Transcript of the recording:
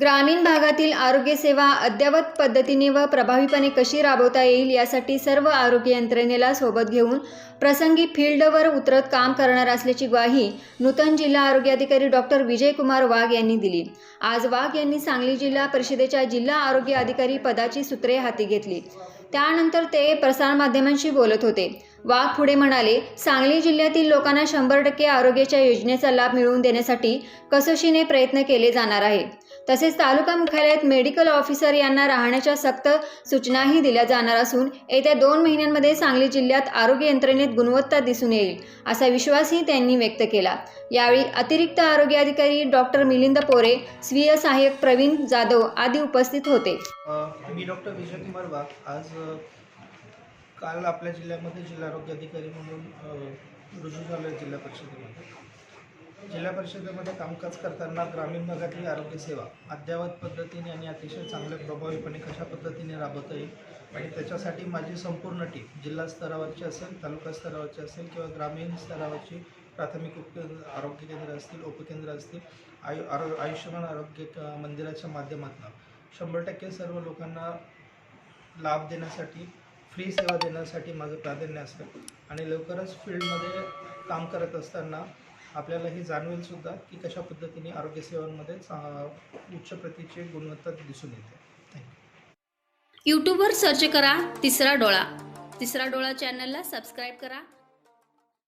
ग्रामीण भागातील आरोग्यसेवा अद्ययावत पद्धतीने व प्रभावीपणे कशी राबवता येईल यासाठी सर्व आरोग्य यंत्रणेला सोबत घेऊन प्रसंगी फील्डवर उतरत काम करणार असल्याची ग्वाही नूतन जिल्हा आरोग्य अधिकारी डॉक्टर विजयकुमार वाघ यांनी दिली. आज वाघ यांनी सांगली जिल्हा परिषदेच्या जिल्हा आरोग्य अधिकारी पदाची सूत्रे हाती घेतली. त्यानंतर ते प्रसारमाध्यमांशी बोलत होते. वाघ पुढे म्हणाले सांगली जिल्ह्यातील लोकांना शंभर टक्के आरोग्याच्या योजनेचा लाभ मिळवून देण्यासाठी कसोशीने प्रयत्न केले जाणार आहे. तसेच तालुका मुख्यालयात मेडिकल ऑफिसर यांना राहण्याच्या सक्त सूचनाही दिल्या जाणार असून येत्या दोन महिन्यांमध्ये सांगली जिल्ह्यात आरोग्य यंत्रणेत गुणवत्ता दिसून येईल असा विश्वासही त्यांनी व्यक्त केला. यावेळी अतिरिक्त आरोग्य अधिकारी डॉक्टर मिलिंद पोरे स्वीय सहाय्यक प्रवीण जाधव आदी उपस्थित होते. मी डॉक्टर विजयकुमार वाघ. आज काल आपल्या जिल्ह्यामध्ये जिल्हा आरोग्य अधिकारी म्हणून रुजू झालो आहे जिल्हा परिषदेमध्ये. जिल्हा परिषदेमध्ये कामकाज करताना ग्रामीण भागातली आरोग्यसेवा अद्ययावत पद्धतीने आणि अतिशय चांगल्या प्रभावीपणे कशा पद्धतीने राबवता येईल आणि त्याच्यासाठी माझी संपूर्ण टीम जिल्हा स्तरावरची असेल तालुका स्तरावरची असेल किंवा ग्रामीण स्तरावरची प्राथमिक उपकेंद्र आरोग्य केंद्र असतील उपकेंद्र असतील आयु आरो आयुष्यमान आरोग्य मंदिराच्या माध्यमातून. शंभर टक्के सर्व लोकांना लाभ देण्यासाठी फ्री सेवा देण्यासाठी माझं प्राधान्य असतं. आणि लवकरच फील्डमध्ये काम करत असताना आपल्याला हे जाणवेल सुद्धा की कशा पद्धतीने आरोग्यसेवांमध्ये उच्च प्रतीची गुणवत्ता दिसून येते. यूट्यूबवर सर्च करा तिसरा डोळा. तिसरा डोळा चॅनलला सबस्क्राईब करा.